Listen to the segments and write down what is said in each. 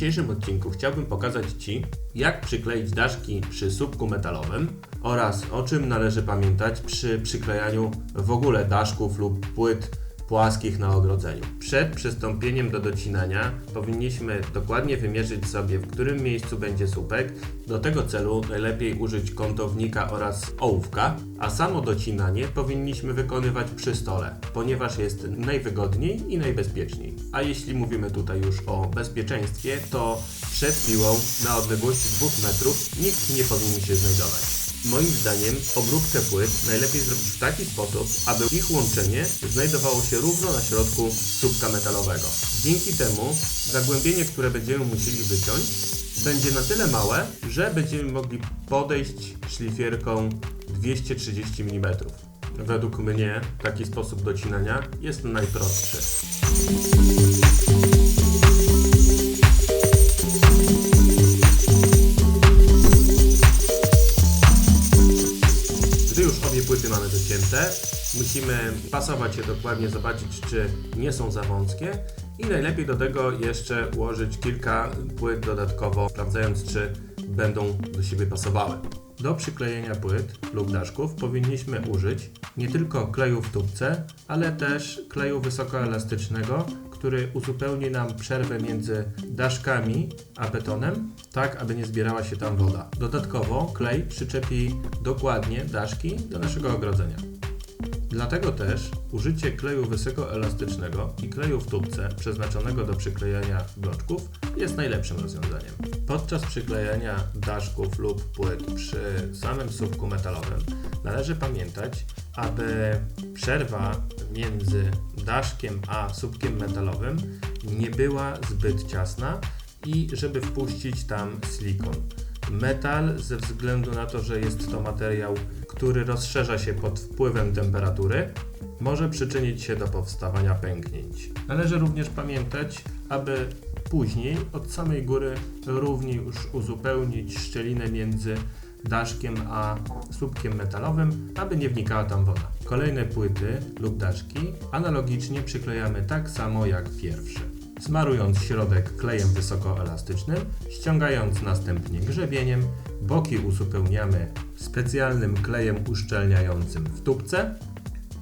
dzisiejszym odcinku chciałbym pokazać Ci, jak przykleić daszki przy słupku metalowym oraz o czym należy pamiętać przy przyklejaniu w ogóle daszków lub płyt płaskich na ogrodzeniu. Przed przystąpieniem do docinania powinniśmy dokładnie wymierzyć sobie, w którym miejscu będzie słupek. Do tego celu najlepiej użyć kątownika oraz ołówka, a samo docinanie powinniśmy wykonywać przy stole, ponieważ jest najwygodniej i najbezpieczniej. A jeśli mówimy tutaj już o bezpieczeństwie, to przed piłą na odległości 2 metrów nikt nie powinien się znajdować. Moim zdaniem obróbkę płyt najlepiej zrobić w taki sposób, aby ich łączenie znajdowało się równo na środku słupka metalowego. Dzięki temu zagłębienie, które będziemy musieli wyciąć, będzie na tyle małe, że będziemy mogli podejść szlifierką 230 mm. Według mnie taki sposób docinania jest najprostszy. Płyty mamy docięte, musimy pasować je dokładnie, zobaczyć czy nie są za wąskie i najlepiej do tego jeszcze ułożyć kilka płyt dodatkowo, sprawdzając czy będą do siebie pasowały. Do przyklejenia płyt lub daszków powinniśmy użyć nie tylko kleju w tubce, ale też kleju wysokoelastycznego, który uzupełni nam przerwę między daszkami a betonem, tak aby nie zbierała się tam woda. Dodatkowo klej przyczepi dokładnie daszki do naszego ogrodzenia. Dlatego też użycie kleju wysokoelastycznego i kleju w tubce przeznaczonego do przyklejania bloczków jest najlepszym rozwiązaniem. Podczas przyklejania daszków lub płyt przy samym słupku metalowym należy pamiętać, aby przerwa między daszkiem a słupkiem metalowym nie była zbyt ciasna i żeby wpuścić tam silikon. Metal ze względu na to, że jest to materiał, który rozszerza się pod wpływem temperatury, może przyczynić się do powstawania pęknięć. Należy również pamiętać, aby później od samej góry równie już uzupełnić szczelinę między daszkiem a słupkiem metalowym, aby nie wnikała tam woda. Kolejne płyty lub daszki analogicznie przyklejamy tak samo jak pierwsze smarując środek klejem wysokoelastycznym, ściągając następnie grzebieniem, boki uzupełniamy specjalnym klejem uszczelniającym w tubce,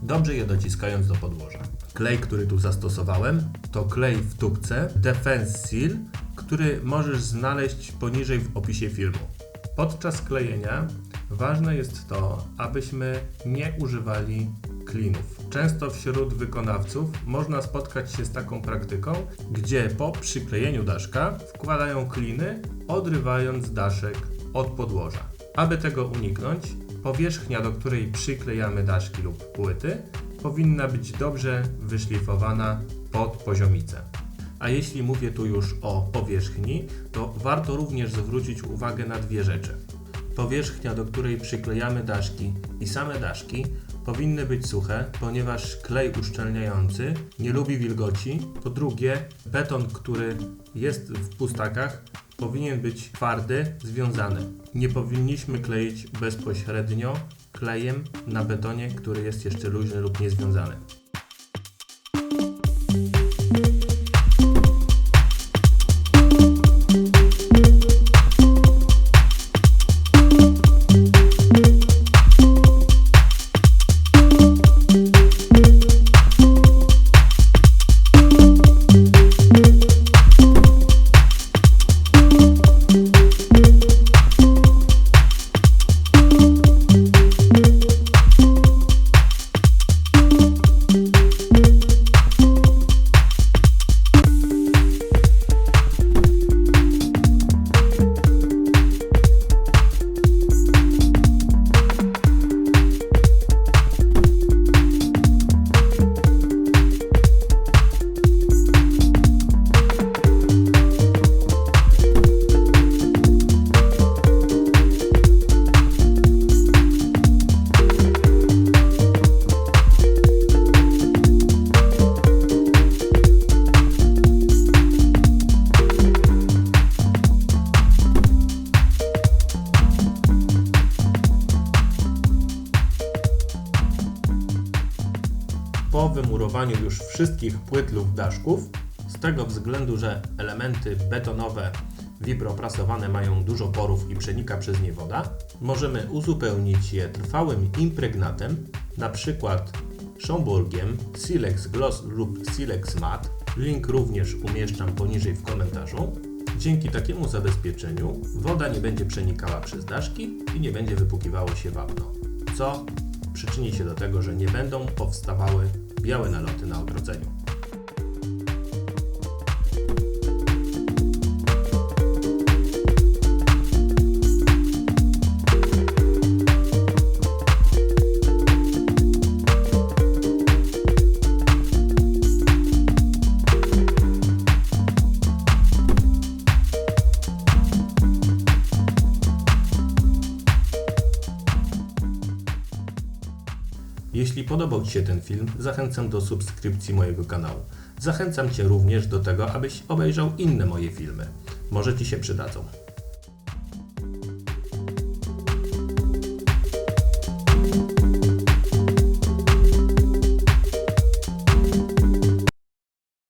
dobrze je dociskając do podłoża. Klej, który tu zastosowałem, to klej w tubce Defense Seal, który możesz znaleźć poniżej w opisie filmu. Podczas klejenia ważne jest to, abyśmy nie używali klinów. Często wśród wykonawców można spotkać się z taką praktyką, gdzie po przyklejeniu daszka wkładają kliny, odrywając daszek od podłoża. Aby tego uniknąć, powierzchnia, do której przyklejamy daszki lub płyty, powinna być dobrze wyszlifowana pod poziomicę. A jeśli mówię tu już o powierzchni, to warto również zwrócić uwagę na dwie rzeczy. Powierzchnia, do której przyklejamy daszki i same daszki powinny być suche, ponieważ klej uszczelniający nie lubi wilgoci. Po drugie, beton, który jest w pustakach, powinien być twardy, związany. Nie powinniśmy kleić bezpośrednio klejem na betonie, który jest jeszcze luźny lub niezwiązany. Po wymurowaniu już wszystkich płyt lub daszków, Z tego względu, że elementy betonowe wibroprasowane mają dużo porów i przenika przez nie woda, możemy uzupełnić je trwałym impregnatem, na przykład Schomburgiem, Silex Gloss lub Silex Matte. Link również umieszczam poniżej w komentarzu. Dzięki takiemu zabezpieczeniu woda nie będzie przenikała przez daszki i nie będzie wypukiwało się wapno, co przyczyni się do tego, że nie będą powstawały białe naloty na ogrodzeniu. Jeśli podobał Ci się ten film, zachęcam do subskrypcji mojego kanału. Zachęcam Cię również do tego, abyś obejrzał inne moje filmy. Może Ci się przydadzą.